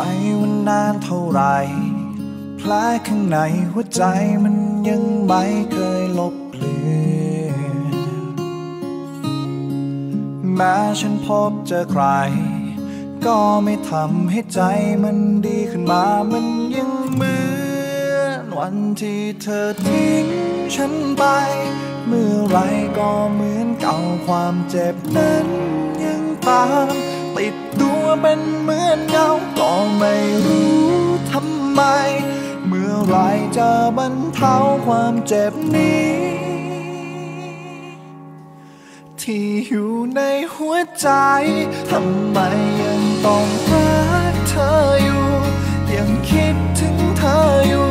ไม่ว่านานเท่าไรแผลข้างในหัวใจมันยังไม่เคยลบเลือนแม้ฉันพบเจอใคร ก็ไม่ทำให้ใจมันดีขึ้นมา มันยังเหมือนวันที่เธอทิ้งฉันไป เมื่อไรก็เหมือนเก่าความเจ็บนั้นยังตาม เป็นเหมือนเงาก็ไม่รู้ทำไม เมื่อไรจะบรรเทาความเจ็บนี้ ที่อยู่ในหัวใจทำไมยังต้องรักเธออยู่ ยังคิดถึงเธออยู่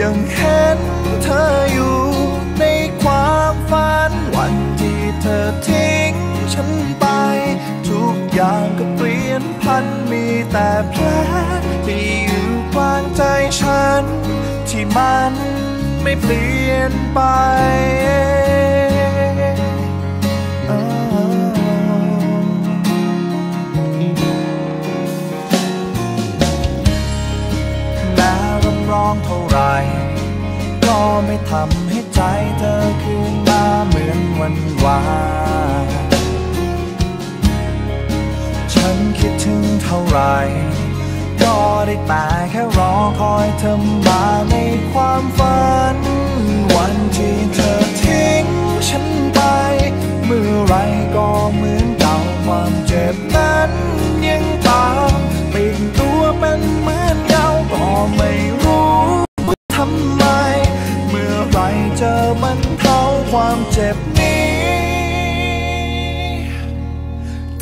ยังเห็นเธออยู่ในความฝันวันที่เธอทิ้งฉันไป ทุกอย่างก็ แต่แผลที่อยู่กลางใจฉัน ที่มันไม่เปลี่ยนไป แต่แค่รอคอยเธอมาในความฝัน วันที่เธอทิ้งฉันไป เมื่อไรก็เหมือนเก่าความเจ็บนั้นยังตามปิดตัวเป็นเหมือนเงาก็ไม่รู้ทำไม เมื่อไรเจะบรรเท่าความเจ็บนี้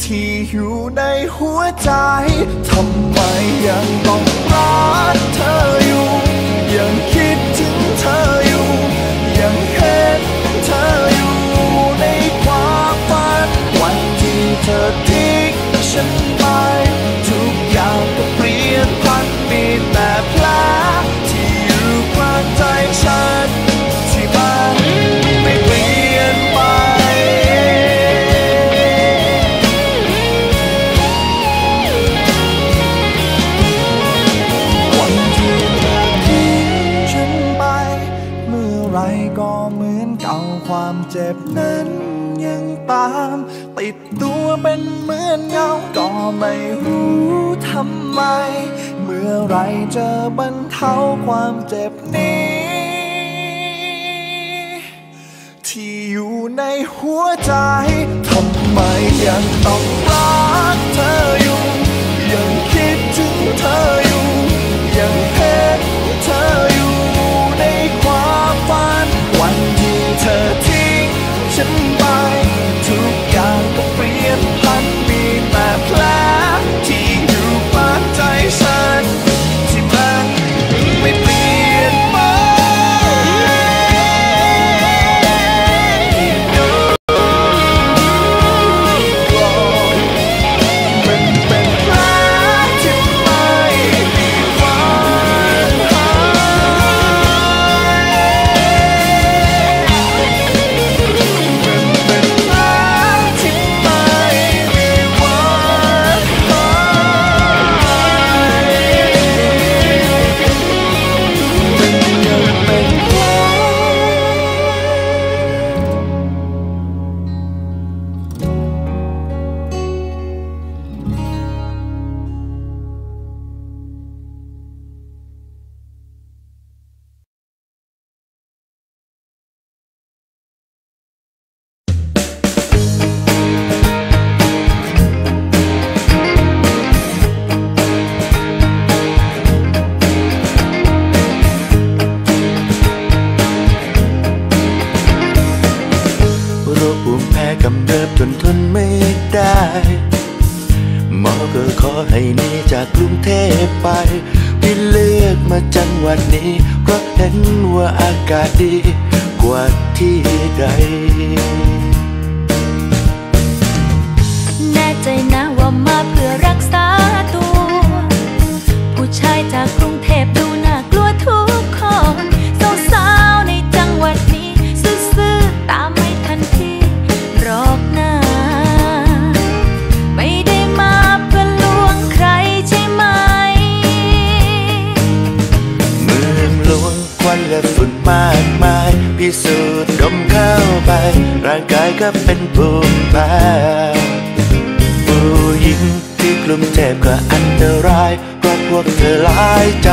ที่อยู่ในหัวใจ ทำไมยังต้องรักเธออยู่ ยังคิดถึงเธอ เอาความเจ็บนั้นยังตาม ติดตัวเป็นเหมือนเงา ก็ไม่รู้ทำไม เมื่อไรจะบรรเทาความเจ็บนี้ ที่อยู่ในหัวใจ ทำไมยังต้องรัก กำเริบจนทนไม่ได้หมอก็ขอให้หนีจากกรุงเทพไปที่เลือกมาจังหวัดนี้ เพราะเห็นว่าอากาศดีกว่าที่ใด แน่ใจนะ ก็เป็นภูมิแพ้ผู้หญิงที่กลุ่มเทพก็อันตรายเพราะพวกเธอหลายใจ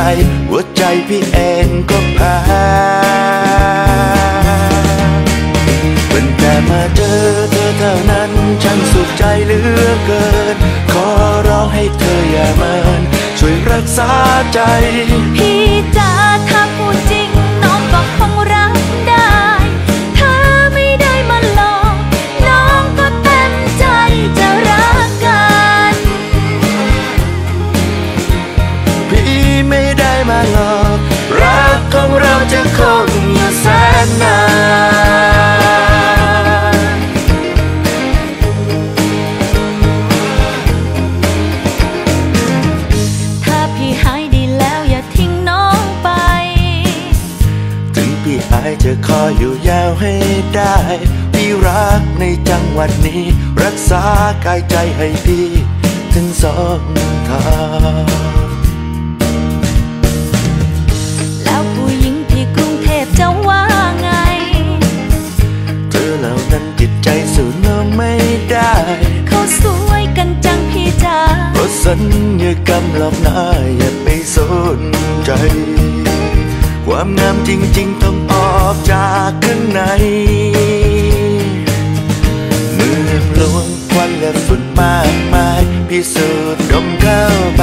หัวใจพี่เองก็แพ้เป็นแต่มาเจอเธอเท่านั้นฉันสุขใจเหลือเกิน ขอร้องให้เธออย่าเมินช่วยรักษาใจ อยอยู่ยาวให้ได้พี่รักในจังหวัดนี้ รักษากายใจให้พี่ถึงสองทางแล้วผู้หญิงที่กรุงเทพจะว่าไง เธอเหล่านั้นจิตใจสู้น้องไม่ได้ เขาสวยกันจังพี่จ๋าเพราะสัญญากรรมหลอกหน้าอย่าไปสนใจ ความงามจริง ๆ ต้องออกจากข้างใน เมื่อลวงควันและฝุ่นมากมาย พิสูจน์ดมเข้าไป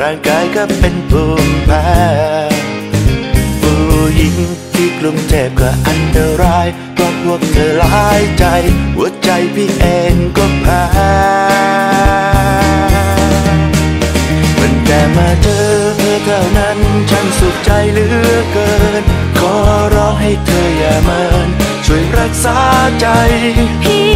ร่างกายก็เป็นภูมิแพ้ผู้หญิงที่กลุ่มเทพก็อันตรายเพราะพวกเธอหลายใจ หัวใจพี่เองก็แพ้มันแต่มาเจอุขใจเหลือเกิน ขอร้องให้เธออย่าเมินช่วยรักษาใจพี่